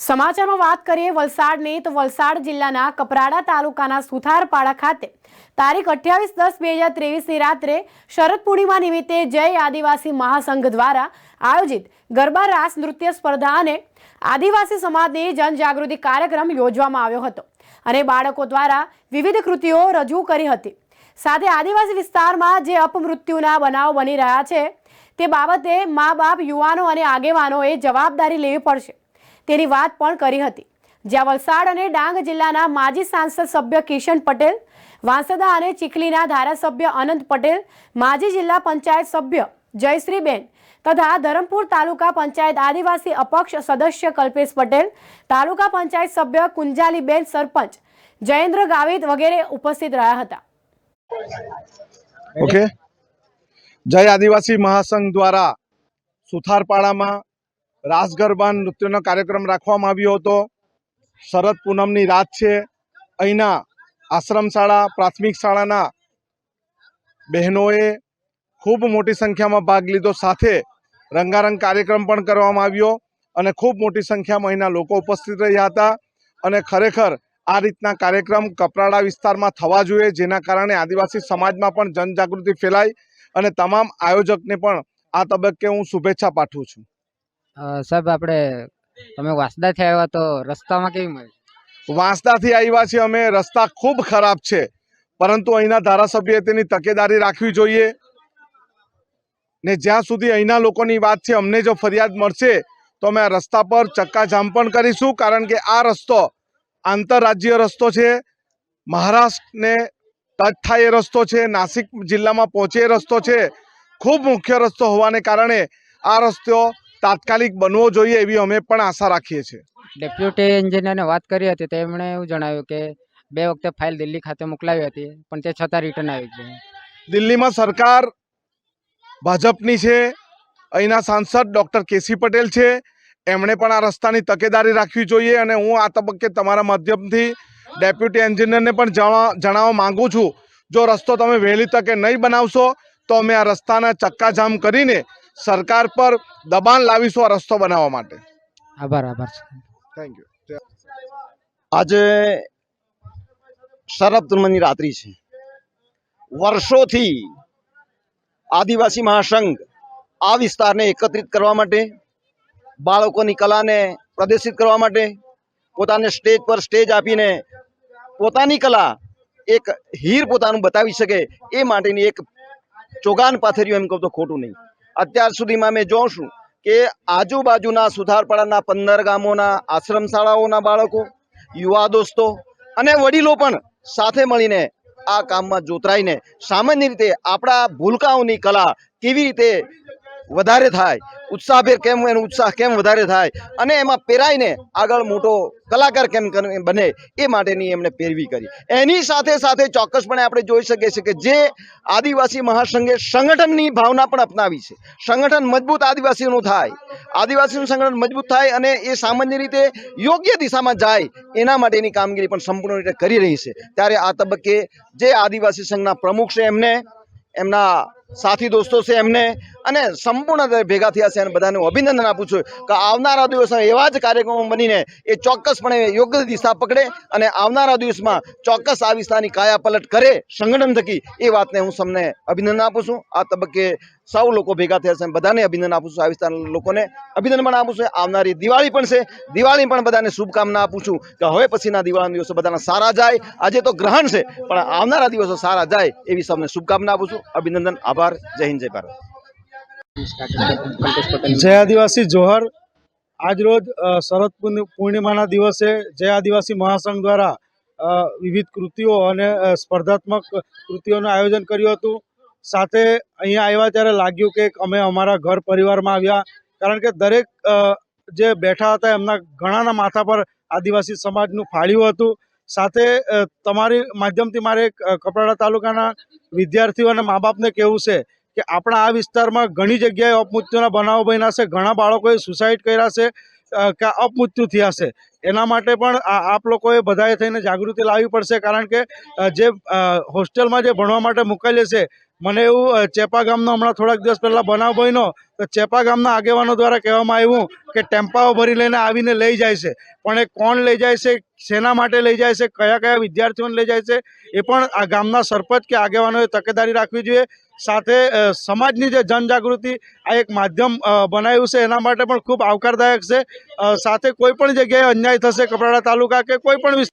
સમાચારમાં વાત કરીએ વલસાડની, તો વલસાડ જિલ્લાના કપરાડા તાલુકાના સુથારપાડા ખાતે તારીખ અઠ્યાવીસ દસ બે હજાર ત્રેવીસની રાત્રે શરદ પૂર્ણિમા નિમિત્તે જય આદિવાસી મહાસંઘ દ્વારા આયોજિત ગરબા રાસ નૃત્ય સ્પર્ધા અને આદિવાસી સમાજની જનજાગૃતિ કાર્યક્રમ યોજવામાં આવ્યો હતો અને બાળકો દ્વારા વિવિધ કૃતિઓ રજૂ કરી હતી. સાથે આદિવાસી વિસ્તારમાં જે અપમૃત્યુના બનાવો બની રહ્યા છે તે બાબતે મા બાપ, યુવાનો અને આગેવાનોએ જવાબદારી લેવી પડશે. તેની વાત પણ કરી હતી. જ્યાં વલસાડ અને ડાંગ જિલ્લાના માજી સાંસદ સભ્ય કિશન પટેલ, વાંસદા અને ચીખલીના ધારાસભ્ય અનંત પટેલ, માજી જિલ્લા પંચાયત સભ્ય જયશ્રીબેન તથા ધરમપુર તાલુકા પંચાયત આદિવાસી અપક્ષ સદસ્ય કલ્પેશ પટેલ, તાલુકા પંચાયત સભ્ય કુંજાલીબેન સરપંચ, જયેન્દ્ર ગાવિત વગેરે ઉપસ્થિત રહ્યા હતા. ઓકે જય આદિવાસી મહાસંઘ દ્વારા સુથારપાડામાં રાસ ગરબા નૃત્યનો કાર્યક્રમ રાખવામાં આવ્યો હતો. શરદ પૂનમની રાત છે. અહીંના આશ્રમ શાળા, પ્રાથમિક શાળાના બહેનોએ ખૂબ મોટી સંખ્યામાં ભાગ લીધો. સાથે રંગારંગ કાર્યક્રમ પણ કરવામાં આવ્યો અને ખૂબ મોટી સંખ્યામાં અહીંના લોકો ઉપસ્થિત રહ્યા હતા અને ખરેખર આ રીતના કાર્યક્રમ કપરાડા વિસ્તારમાં થવા જોઈએ, જેના કારણે આદિવાસી સમાજમાં પણ જનજાગૃતિ ફેલાય અને તમામ આયોજકને પણ આ તબક્કે હું શુભેચ્છા પાઠવું છું. સાહેબ, આપણે તમે વાંસદાથી આવ્યા તો રસ્તામાં કેવી મળી? વાંસદાથી આવ્યા છીએ અમે. રસ્તા ખૂબ ખરાબ છે. પરંતુ અહીંના ધારાસભ્યએ તેની તકેદારી રાખવી જોઈએ. ને જ્યાં સુધી અહીંના લોકોની વાત છે, અમને જો ફરિયાદ મળશે, તો અમે આ રસ્તા પર ચક્કાજામ પણ કરીશું. કારણ કે આ રસ્તો આંતરરાજ્ય રસ્તો છે. મહારાષ્ટ્રને ટચ થાય રસ્તો છે. નાસિક જિલ્લામાં પહોંચે રસ્તો છે. ખૂબ મુખ્ય રસ્તો હોવાને કારણે આ રસ્તો તાત્કાલિક બનવો જોઈએ એવી અમે પણ આશા રાખીએ છીએ. ડેપ્યુટી એન્જિનિયરને વાત કરી હતી તેમણે એવું જણાવ્યું કે બે વખતે ફાઇલ દિલ્હી ખાતે મોકલાવી હતી પણ તે છતાં રિટર્ન આવી ગયું દિલ્હીમાં સરકાર ભાજપની છે અહીંના સાંસદ ડૉક્ટર કેસી પટેલ છે એમણે પણ આ રસ્તાની તકેદારી રાખવી જોઈએ અને હું આ તબક્કે તમારા માધ્યમથી ડેપ્યુટી એન્જિનિયરને પણ જણાવવા જણાવવા માંગુ છું જો રસ્તો તમે વહેલી તકે નહીં બનાવશો તો અમે આ રસ્તાના ચક્કાજામ કરીને સરકાર પર દબાણ લાવીશું આ રસ્તો બનાવવા માટે. આભાર આભાર થેન્ક યુ આજે શરદ પૂર્ણિમાની રાત્રિ છે. વર્ષોથી આદિવાસી મહાસંઘ આ વિસ્તારને એકત્રિત કરવા માટે બાળકોની કલાને પ્રદર્શિત કરવા માટે પોતાને સ્ટેજ પર સ્ટેજ આપીને પોતાની કલા એક હીર પોતાનું બતાવી શકે એ માટેની એક ચોગાન પાથર્યું એમ કહું તો ખોટું નહીં. અત્યાર સુધીમાં મેં જોશું કે આજુબાજુના સુથારપાડાના પંદર ગામોના આશ્રમ શાળાઓના બાળકો, યુવા દોસ્તો અને વડીલો પણ સાથે મળીને આ કામમાં જોતરાઈને સામાન્ય રીતે આપણા ભૂલકાઓની કલા કેવી રીતે વધારે થાય. ઉત્સાહભેર કેમ એનો ઉત્સાહ કેમ વધારે થાય? અને એમાં પેરાઈને આગળ મોટો કલાકાર કેમ બને એ માટેની એમણે પેરવી કરી. એની સાથે સાથે ચોક્કસપણે આપણે જોઈ શકીએ છીએ કે જે આદિવાસી મહાસંઘે સંગઠનની ભાવના પણ અપનાવી છે. સંગઠન મજબૂત આદિવાસીઓનું થાય. આદિવાસીનું સંગઠન મજબૂત થાય અને એ સામાન્ય રીતે યોગ્ય દિશામાં જાય એના માટેની કામગીરી પણ સંપૂર્ણ રીતે કરી રહી છે. ત્યારે આ તબક્કે જે આદિવાસી સંઘના પ્રમુખ છે એમને, એમના સાથી દોસ્તો છે એમને અને સંપૂર્ણ ભેગા થયા છે અને બધાને અભિનંદન આપું છું કે આવનારા દિવસમાં એવા જ કાર્યક્રમો બનીને એ ચોક્કસપણે યોગ્ય દિશા પકડે અને આવનારા દિવસમાં ચોક્કસ આ વિસ્તારની કાયાપલટ કરે સંગઠન થકી એ વાતને હું સમને અભિનંદન આપું છું. આ તબક્કે સૌ લોકો ભેગા થયા છે બધાને અભિનંદન આપું છું. આ વિસ્તારના લોકોને અભિનંદન પણ આપું છું. આવનારી દિવાળી પણ છે. દિવાળી પણ બધાને શુભકામના આપું છું કે હવે પછીના દિવાળીના દિવસો બધાના સારા જાય. આજે તો ગ્રહણ છે, પણ આવનારા દિવસો સારા જાય એવી સૌને શુભકામના આપું છું. અભિનંદન, આભાર. જય હિન્દ, જય ભારત. જય આદિવાસી જોહર. આજરોજ શરદ પૂર્ણિ- પૂર્ણિમાના દિવસે જય આદિવાસી મહાસંઘ દ્વારા વિવિધ કૃતિઓ અને સ્પર્ધાત્મક કૃતિઓનું આયોજન કર્યું હતું. સાથે અહીંયા આવ્યા ત્યારે લાગ્યું કે અમે અમારા ઘર પરિવારમાં આવ્યા. કારણ કે દરેક જે બેઠા હતા, એમના ઘણાના માથા પર આદિવાસી સમાજનું ફાળ્યું હતું. સાથે તમારી માધ્યમથી મારે કપરાડા તાલુકાના વિદ્યાર્થીઓ અને મા બાપને કહેવું છે કે આપણા આ વિસ્તારમાં ઘણી જગ્યાએ અપમૃત્યુના બનાવો બન્યા છે. ઘણા બાળકોએ સુસાઇડ કર્યા છે કે અપમૃત્યુ થયા છે. એના માટે પણ આપ લોકોએ બધાએ થઈને જાગૃતિ લાવવી પડશે કારણ કે જે હોસ્ટેલમાં જે ભણવા માટે મુકાયેલી છે મને એવું ચેપા ગામનો હમણાં થોડાક દિવસ પહેલાં બનાવ બન્યો, તો ચેપા ગામના આગેવાનો દ્વારા કહેવામાં આવ્યું કે ટેમ્પાઓ ભરી લઈને આવીને લઈ જાય છે. પણ એ કોણ લઈ જાય છે, શેના માટે લઈ જાય છે, કયા કયા વિદ્યાર્થીઓને લઈ જાય છે, એ પણ આ ગામના સરપંચ કે આગેવાનોએ તકેદારી રાખવી જોઈએ. સાથે સમાજની જે જનજાગૃતિ આ એક માધ્યમ બનાવ્યું છે, એના માટે પણ ખૂબ આવકારદાયક છે. સાથે કોઈ પણ જગ્યાએ અન્યાય થશે કપરાડા તાલુકા કે કોઈ પણ